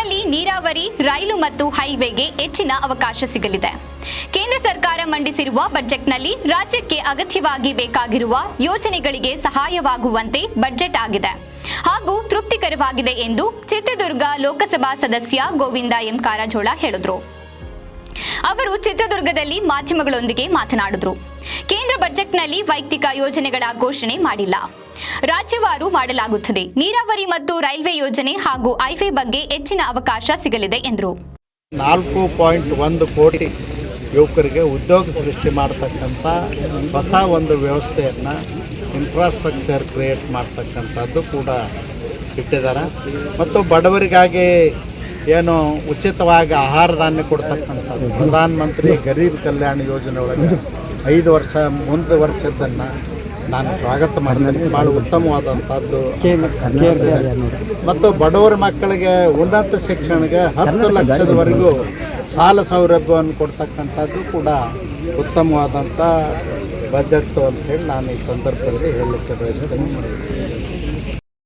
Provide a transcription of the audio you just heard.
ಬಜೆಟ್ನಲ್ಲಿ ನೀರಾವರಿ, ರೈಲು ಮತ್ತು ಹೈವೇಗೆ ಹೆಚ್ಚಿನ ಅವಕಾಶ ಸಿಗಲಿದೆ. ಕೇಂದ್ರ ಸರ್ಕಾರ ಮಂಡಿಸಿರುವ ಬಜೆಟ್ನಲ್ಲಿ ರಾಜ್ಯಕ್ಕೆ ಅಗತ್ಯವಾಗಿ ಬೇಕಾಗಿರುವ ಯೋಜನೆಗಳಿಗೆ ಸಹಾಯವಾಗುವಂತೆ ಬಜೆಟ್ ಆಗಿದೆ. ಹಾಗೂ ತೃಪ್ತಿಕರವಾಗಿದೆ ಎಂದು ಚಿತ್ರದುರ್ಗ ಲೋಕಸಭಾ ಸದಸ್ಯ ಗೋವಿಂದ ಎಂ. ಕಾರಜೋಳ ಹೇಳಿದರು. ಅವರು ಚಿತ್ರದುರ್ಗದಲ್ಲಿ ಮಾಧ್ಯಮಗಳೊಂದಿಗೆ ಮಾತನಾಡಿದರು. ಕೇಂದ್ರ ಬಜೆಟ್ನಲ್ಲಿ ವೈಯಕ್ತಿಕ ಯೋಜನೆಗಳ ಘೋಷಣೆ ಮಾಡಿಲ್ಲ. ರಾಜ್ಯವಾರು ಮಾಡಲಾಗುತ್ತದೆ. ನೀರಾವರಿ ಮತ್ತು ರೈಲ್ವೆ ಯೋಜನೆ ಹಾಗೂ ಐಫೆ ಬಗ್ಗೆ ಹೆಚ್ಚಿನ ಅವಕಾಶ ಸಿಗಲಿದೆ ಎಂದರು. ನಾಲ್ಕು ಪಾಯಿಂಟ್ ಒಂದು ಕೋಟಿ ಯುವಕರಿಗೆ ಉದ್ಯೋಗ ಸೃಷ್ಟಿ ಮಾಡ್ತಕ್ಕಂಥ ಹೊಸ ಒಂದು ವ್ಯವಸ್ಥೆಯನ್ನು ಇನ್ಫ್ರಾಸ್ಟ್ರಕ್ಚರ್ ಕ್ರಿಯೇಟ್ ಮಾಡ್ತಕ್ಕಂಥದ್ದು ಕೂಡ ಇಟ್ಟಿದ್ದಾರೆ. ಮತ್ತು ಬಡವರಿಗಾಗಿ ಏನು ಉಚಿತವಾಗಿ ಆಹಾರ ಧಾನ್ಯ ಕೊಡ್ತಕ್ಕಂಥದ್ದು. ಪ್ರಧಾನಮಂತ್ರಿ ಗರೀಬ್ ಕಲ್ಯಾಣ ಯೋಜನೆ ಒಳಗೆ ಐದು ವರ್ಷ ಮುಂದೆ ವರ್ಷದ್ದನ್ನು ನಾನು ಸ್ವಾಗತ ಮಾಡಿದ್ದೇನೆ ಭಾಳ ಉತ್ತಮವಾದಂಥದ್ದು. ಮತ್ತು ಬಡವರ ಮಕ್ಕಳಿಗೆ ಉನ್ನತ ಶಿಕ್ಷಣಕ್ಕೆ ಹತ್ತು ಲಕ್ಷದವರೆಗೂ ಸಾಲ ಸೌಲಭ್ಯವನ್ನು ಕೊಡ್ತಕ್ಕಂಥದ್ದು ಕೂಡ ಉತ್ತಮವಾದಂಥ ಬಜೆಟ್ ಅಂತೇಳಿ ನಾನು ಈ ಸಂದರ್ಭದಲ್ಲಿ ಹೇಳಲಿಕ್ಕೆ ಬಯಸ್ತೇನೆ.